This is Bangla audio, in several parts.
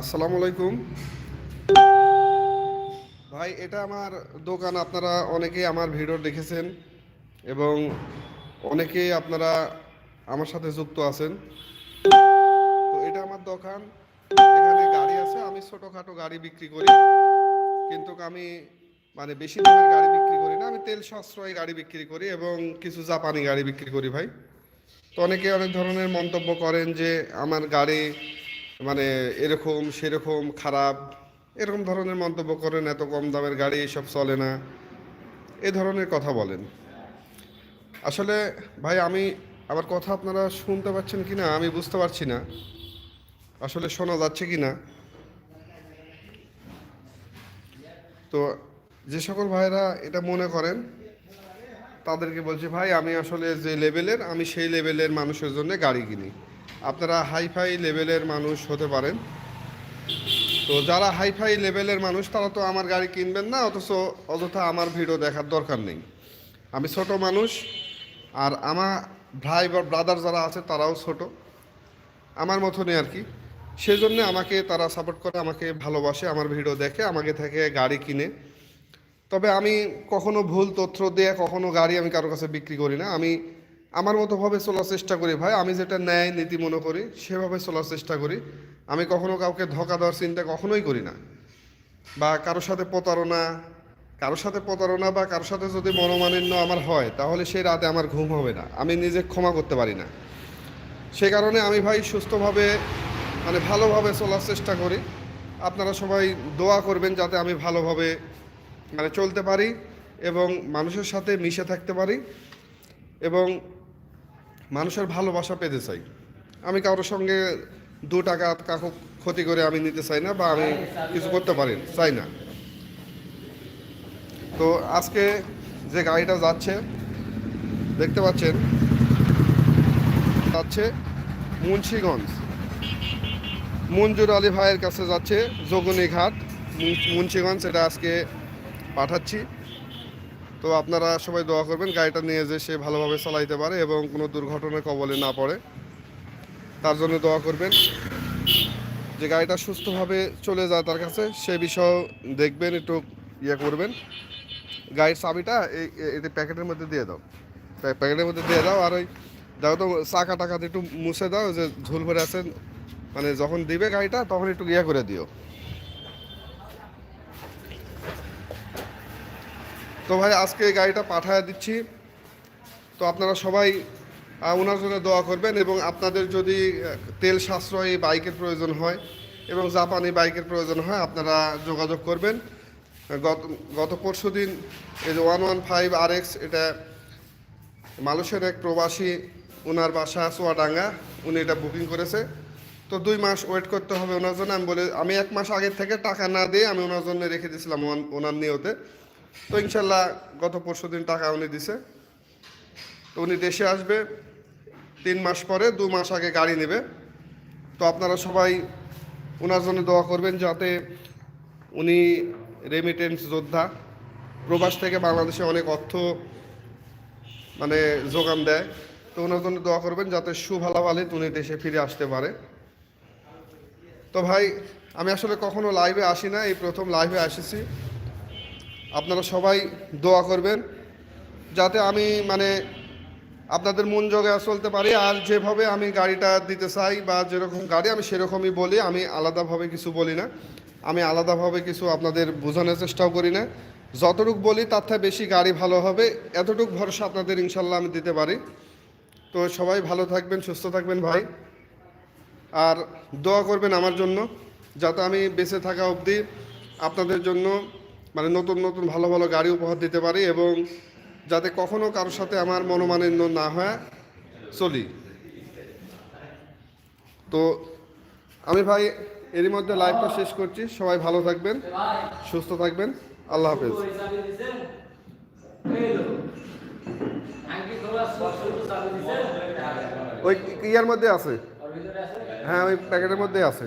আসসালামু আলাইকুম। ভাই, এটা আমার দোকান, আপনারা অনেকেই আমার ভিডিও দেখেছেন এবং অনেকেই আপনারা আমার সাথে যুক্ত আছেন। তো এটা আমার দোকান, এখানে গাড়ি আছে, আমি ছোটোখাটো গাড়ি বিক্রি করি। কিন্তু আমি মানে বেশি দামের গাড়ি বিক্রি করি না, আমি তেল সাশ্রয়ী গাড়ি বিক্রি করি এবং কিছু জাপানি গাড়ি বিক্রি করি ভাই। তো অনেকে অনেক ধরনের মন্তব্য করেন যে, আমার গাড়ি মানে এরকম, সেরকম, খারাপ, এরকম ধরনের মন্তব্য করেন, এত কম দামের গাড়ি এসব চলে না। এ ধরনের কথা বলেন। আসলে ভাই, আমি, আমার কথা আপনারা শুনতে পাচ্ছেন কি না আমি বুঝতে পারছি না। আসলে শোনা যাচ্ছে কি না তো যে সকল ভাইরা এটা মনে করেন, তাদেরকে বলছি, ভাই, আমি আসলে যে লেভেলের আমি সেই লেভেলের মানুষের জন্য গাড়ি কিনি। আপনারা হাইফাই লেভেলের মানুষ হতে পারেন। তো যারা হাইফাই লেভেলের মানুষ, তারা তো আমার গাড়ি কিনবেন না, অথচ অযথা আমার ভিডিও দেখার দরকার নেই। আমি ছোট মানুষ, আর আমার ভাই বা ব্রাদার যারা আছে, তারাও ছোট। আমার মতনই আর কি। সেই সেজন্য আমাকে তারা সাপোর্ট করে, আমাকে ভালোবাসে, আমার ভিডিও দেখে, আমাকে থেকে গাড়ি কিনে। তবে আমি কখনো ভুল তথ্য দিয়ে, কখনো গাড়ি আমি কারও কাছে বিক্রি করি না। আমি আমার মতোভাবে চলার চেষ্টা করি ভাই। আমি যেটা ন্যায় নীতি মনে করি, সেভাবে চলার চেষ্টা করি। আমি কখনো কাউকে ধোকা দেওয়ার চিন্তা কখনোই করি না। বা কারোর সাথে প্রতারণা, কারোর সাথে প্রতারণা বা কারোর সাথে যদি মনোমালিন্য আমার হয়, তাহলে সেই রাতে আমার ঘুম হবে না। আমি নিজে ক্ষমা করতে পারি না। সে কারণে আমি ভাই সুস্থভাবে মানে ভালোভাবে চলার চেষ্টা করি। আপনারা সবাই দোয়া করবেন যাতে আমি ভালোভাবে মানে চলতে পারি এবং মানুষের সাথে মিশে থাকতে পারি। এবং মানুষের ভালোবাসা পেতে চাই। আমি কারোর সঙ্গে দু টাকা কাকু ক্ষতি করে আমি নিতে চাই না বা আমি কিছু করতে পারি চাই না। তো আজকে যে গাড়িটা যাচ্ছে, দেখতে পাচ্ছেন, যাচ্ছে মুন্সিগঞ্জ। মঞ্জুর আলী ভাইয়ের কাছে যাচ্ছে যোগনী ঘাট মুন- মুন্সিগঞ্জ এটা আজকে পাঠাচ্ছি। তো আপনারা সবাই দোয়া করবেন, গাড়িটা নিয়ে যে সে ভালোভাবে চালাইতে পারে এবং কোনো দুর্ঘটনার কবলে না পড়ে। তার জন্য দোয়া করবেন। যে গাড়িটা সুস্থভাবে চলে যায় তার কাছে, সে বিষয় দেখবেন, একটু ইয়ে করবেন। গাড়ির চাবিটা এই এই প্যাকেটের মধ্যে দিয়ে দাও। প্যাকেটের মধ্যে দিয়ে দাও আর ওই দাও তো, চাকা টাকা দিয়ে একটু মুছে দাও, যে ঝুল ভরে আছে। মানে যখন দিবে গাড়িটা, তখন একটু ইয়ে করে দিও। তো ভাই, আজকে এই গাড়িটা পাঠায় দিচ্ছি। তো আপনারা সবাই ওনার জন্য দোয়া করবেন এবং আপনাদের যদি তেল সাশ্রয়ী বাইকের প্রয়োজন হয় এবং জাপানি বাইকের প্রয়োজন হয়, আপনারা যোগাযোগ করবেন। গত গত পরশু দিন এই যে ওয়ান ওয়ান ফাইভ আর এক্স, এটা মালয়েশিয়ার এক প্রবাসী, ওনার বাসা চুয়াডাঙ্গা, উনি এটা বুকিং করেছে। তো দুই মাস ওয়েট করতে হবে ওনার জন্য। আমি বলে, আমি এক মাস আগের থেকে টাকা না দিয়ে আমি ওনার জন্য রেখে দিয়েছিলাম ওনার নিয়তে। তো ইনশাল্লাহ গত পরশু দিন টাকা উনি দিছে। তো উনি দেশে আসবে, তিন মাস পরে দু মাস আগে গাড়ি নেবে। তো আপনারা সবাই ওনার জন্য দোয়া করবেন যাতে উনি রেমিটেন্স যোদ্ধা, প্রবাস থেকে বাংলাদেশে অনেক অর্থ মানে যোগান দেয়। তো ওনার জন্য দোয়া করবেন যাতে সুভালাভালিত উনি দেশে ফিরে আসতে পারে। তো ভাই, আমি আসলে কখনো লাইভে আসি না, এই প্রথম লাইভে আসেছি। আপনারা সবাই দোয়া করবেন যাতে আমি মানে আপনাদের মন জোগে চলতে পারি। আর যেভাবে আমি গাড়িটা দিতে চাই বা যেরকম গাড়ি, আমি সেরকমই বলি। আমি আলাদাভাবে কিছু বলি না। আমি আলাদাভাবে কিছু আপনাদের বোঝানোর চেষ্টাও করি না। যতটুক বলি, তার থেকে বেশি গাড়ি ভালো হবে। এতটুক ভরসা আপনাদের ইনশাল্লাহ আমি দিতে পারি। তো সবাই ভালো থাকবেন, সুস্থ থাকবেন ভাই। আর দোয়া করবেন আমার জন্য, যাতে আমি বেঁচে থাকা অবধি আপনাদের জন্য মানে নতুন নতুন ভালো ভালো গাড়ি উপহার দিতে পারি এবং যাতে কখনো কারোর সাথে আমার মনোমালিন্য না হয়, চলি। তো আমি ভাই, এরই মধ্যে লাইভটা শেষ করছি। সবাই ভালো থাকবেন, সুস্থ থাকবেন। আল্লাহ হাফেজ। ওই ইয়ার মধ্যে আছে। হ্যাঁ ওই প্যাকেটের মধ্যে আছে।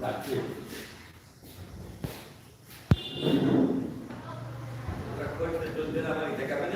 ওরা করতে চলতে না পারি